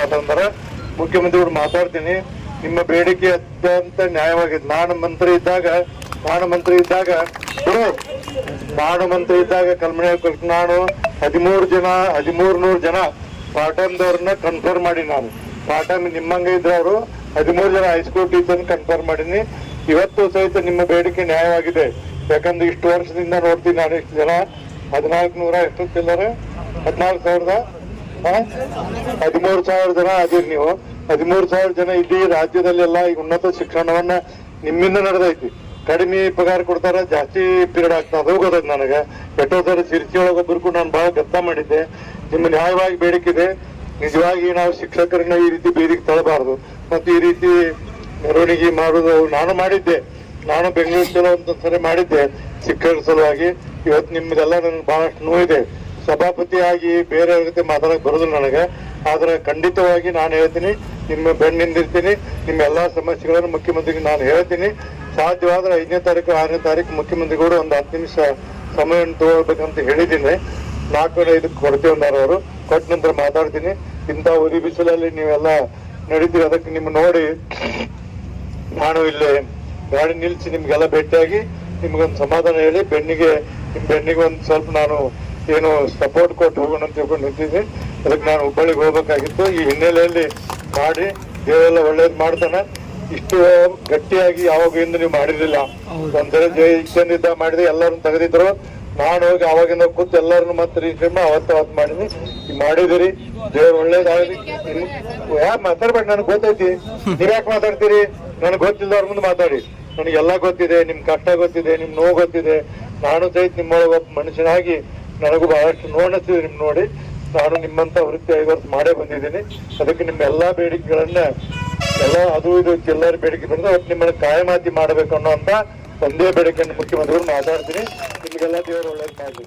ಮಾತಾಡ್ತಾರ ಮುಖ್ಯಮಂತ್ರಿಗಳು ಮಾತಾಡ್ತೀನಿ. ನಿಮ್ಮ ಬೇಡಿಕೆ ಅತ್ಯಂತ ನ್ಯಾಯವಾಗಿದೆ. ನಾನು ಮಂತ್ರಿ ಇದ್ದಾಗ, ನಾನು ಮಂತ್ರಿ ಇದ್ದಾಗ. ನಾನು ಮಂತ್ರಿ ಇದ್ದಾಗ ಕಲ್ಮನೆ ನಾನು ಹದಿಮೂರು ಜನ, ಹದಿಮೂರು ನೂರು ಜನ ಪಾರ್ಟ್ ಕನ್ಫರ್ಮ್ ಮಾಡಿ ನಾನು. ಪಾರ್ಟ್ ಟೈಮ್ ನಿಮ್ಮಂಗೆ ಇದ್ರೆ ಅವರು ಹದಿಮೂರು ಜನ ಹೈಸ್ಕೂಲ್ ಟೀಚರ್ ಕನ್ಫರ್ಮ್ ಮಾಡೀನಿ. ಇವತ್ತು ಸಹಿತ ನಿಮ್ಮ ಬೇಡಿಕೆ ನ್ಯಾಯವಾಗಿದೆ. ಯಾಕಂದ್ರೆ ಇಷ್ಟು ವರ್ಷದಿಂದ ನೋಡ್ತೀನಿ ನಾನು ಇಷ್ಟು ಜನ. ಹದಿನಾಲ್ಕು ನೂರ ಎಷ್ಟು ಚಿಲ್ಲರೆ ಹದಿನಾಲ್ಕು ಸಾವಿರದ ಹದಿಮೂರು ಸಾವಿರ ಜನ ಅದೀರಿ ನೀವು. ಹದಿಮೂರು ಸಾವಿರ ಜನ ಇಡೀ ರಾಜ್ಯದಲ್ಲೆಲ್ಲ ಈ ಉನ್ನತ ಶಿಕ್ಷಣವನ್ನ ನಿಮ್ಮಿಂದ ನಡೆದೈತಿ. ಕಡಿಮೆ ಪಗಾರ ಕೊಡ್ತಾರ, ಜಾಸ್ತಿ ಪೀರಿಯಡ್ ಆಗ್ತಾ ಅದು. ಗೊತ್ತದ ನನಗೆ. ಎಷ್ಟೋ ಸರಿ ಸಿರ್ಸಿ ಒಳಗೊಬ್ಬರು ಕೂಡ ನಾನು ಬಹಳ ಗತ್ತ ಮಾಡಿದ್ದೆ. ನಿಮ್ಮ ನ್ಯಾಯವಾಗಿ ಬೇಡಿಕಿದೆ ನಿಜವಾಗಿ ನಾವು ಶಿಕ್ಷಕರನ್ನ ಈ ರೀತಿ ಬೀದಿಗೆ ತಳಬಾರದು ಮತ್ತು ಈ ರೀತಿ ಮೆರವಣಿಗೆ ಮಾಡುದು ನಾನು ಮಾಡಿದ್ದೆ. ನಾನು ಬೆಂಗಳೂರು ಅಂತ ಸರಿ ಮಾಡಿದ್ದೆ. ಶಿಕ್ಷಕರ ಸಲುವಾಗಿ. ಇವತ್ತು ನಿಮ್ಮದೆಲ್ಲ ನನಗೆ ಬಹಳಷ್ಟು ನೋವಿದೆ ಸಭಾಪತಿಯಾಗಿ ಬೇರೆ ಜೊತೆ ಮಾತಾಡಕ್ ಬರೋದಿಲ್ಲ ನನಗೆ. ಆದ್ರೆ ಖಂಡಿತವಾಗಿ ನಾನು ಹೇಳ್ತೀನಿ, ನಿಮ್ಮ ಬೆನ್ನಿಂದಿರ್ತೀನಿ, ನಿಮ್ಮ ಎಲ್ಲಾ ಸಮಸ್ಯೆಗಳನ್ನು ಮುಖ್ಯಮಂತ್ರಿಗೆ ನಾನು ಹೇಳ್ತೀನಿ. ಸಾಧ್ಯವಾದ್ರೆ ಐದನೇ ತಾರೀಕು, ಆರನೇ ತಾರೀಕು ಮುಖ್ಯಮಂತ್ರಿಗಳು ಒಂದು ಹತ್ತು ನಿಮಿಷ ಸಮಯವನ್ನು ತಗೊಳ್ಬೇಕಂತ ಹೇಳಿದ್ದೀನಿ. ನಾಲ್ಕು ಐದಕ್ಕೆ ಕೊಡ್ತೀವಿ ಅಂದಾರ ಅವರು. ಕೊಟ್ಟ ನಂತರ ಮಾತಾಡ್ತೀನಿ. ಇಂಥ ಉರಿ ಬಿಸಿಲಲ್ಲಿ ನೀವೆಲ್ಲ ನಡೀತೀರಿ, ಅದಕ್ಕೆ ನಿಮ್ಮ ನೋಡಿ. ನಾನು ಇಲ್ಲಿ ಗಾಡಿ ನಿಲ್ಸಿ ನಿಮ್ಗೆಲ್ಲ ಭೇಟಿಯಾಗಿ ನಿಮ್ಗೊಂದು ಸಮಾಧಾನ ಹೇಳಿ, ಬೆನ್ನಿಗೆ, ನಿಮ್ ಬೆನ್ನಿಗೆ ಒಂದು ಸ್ವಲ್ಪ ನಾನು ಏನು ಸಪೋರ್ಟ್ ಕೊಟ್ಟು ಹೋಗೋಣ ಅಂತ ತಿಳ್ಕೊಂಡು ನಿಂತಿದ್ದೆ. ಅದಕ್ಕೆ ನಾನು ಹುಬ್ಬಳ್ಳಿಗೆ ಹೋಗ್ಬೇಕಾಗಿತ್ತು. ಈ ಹಿನ್ನೆಲೆಯಲ್ಲಿ ಮಾಡಿ ದೇವೆಲ್ಲ ಒಳ್ಳೇದು ಮಾಡ್ತಾನೆ. ಇಷ್ಟು ಗಟ್ಟಿಯಾಗಿ ಯಾವಾಗ ಯಾವಾಗಿಂದ ನೀವು ಮಾಡಿರಲಿಲ್ಲ. ಒಂದ್ಸಲ ಜೈ ಇದ್ದ ಮಾಡಿದ್ರೆ ಎಲ್ಲರನ್ನು ತೆಗೆದಿದ್ರು. ನಾನು ಹೋಗಿ ಅವಾಗಿಂದ ಕೂತು ಎಲ್ಲರನ್ನು ಮತ್ತೆ ರೀಚ್ ಅವತ್ತು ಅವತ್ತು ಮಾಡಿದ್ವಿ. ಮಾಡಿದಿರಿ ದೇವ್ರು ಒಳ್ಳೇದಾಗಲಿ. ಯಾ ಮಾತಾಡ್ಬೇಡಿ ನನಗೆ ಗೊತ್ತೈತಿ. ನೀವ್ ಯಾಕೆ ಮಾತಾಡ್ತೀರಿ? ನನಗೆ ಗೊತ್ತಿಲ್ಲದವ್ರ ಮುಂದೆ ಮಾತಾಡಿ. ನನಗೆಲ್ಲ ಗೊತ್ತಿದೆ ನಿಮ್ ಕಷ್ಟ ಗೊತ್ತಿದೆ ನಿಮ್ ನೋವು ಗೊತ್ತಿದೆ. ನಾನು ಸಹಿತ ನಿಮ್ಮೊಳಗೆ ಒಬ್ಬ ಮನುಷ್ಯನಾಗಿ ನನಗೂ ಬಹಳಷ್ಟು ನೋಡಿಸ್ತಿದೆ ನಿಮ್ ನೋಡಿ. ನಾನು ನಿಮ್ಮಂತ ವೃತ್ತಿ ಐವತ್ತು ಮಾಡೇ ಬಂದಿದ್ದೀನಿ. ಅದಕ್ಕೆ ನಿಮ್ಮ ಎಲ್ಲಾ ಬೇಡಿಕೆಗಳನ್ನ ಎಲ್ಲ ಅದು ಇದು ಎಲ್ಲರ ಬೇಡಿಕೆ ಬಂದ್ರೆ ಅವತ್ತು ನಿಮ್ಮನ್ನ ಕಾಯಮಾತಿ ಮಾಡಬೇಕು ಅನ್ನೋ ಅಂತ ಒಂದೇ ಬೇಡಿಕೆಯನ್ನು ಮುಖ್ಯಮಂತ್ರಿಗಳು ಮಾತಾಡ್ತೀನಿ. ನಿಮಗೆಲ್ಲ ದೇವರು ಒಳ್ಳೇದು ಮಾಡಲಿ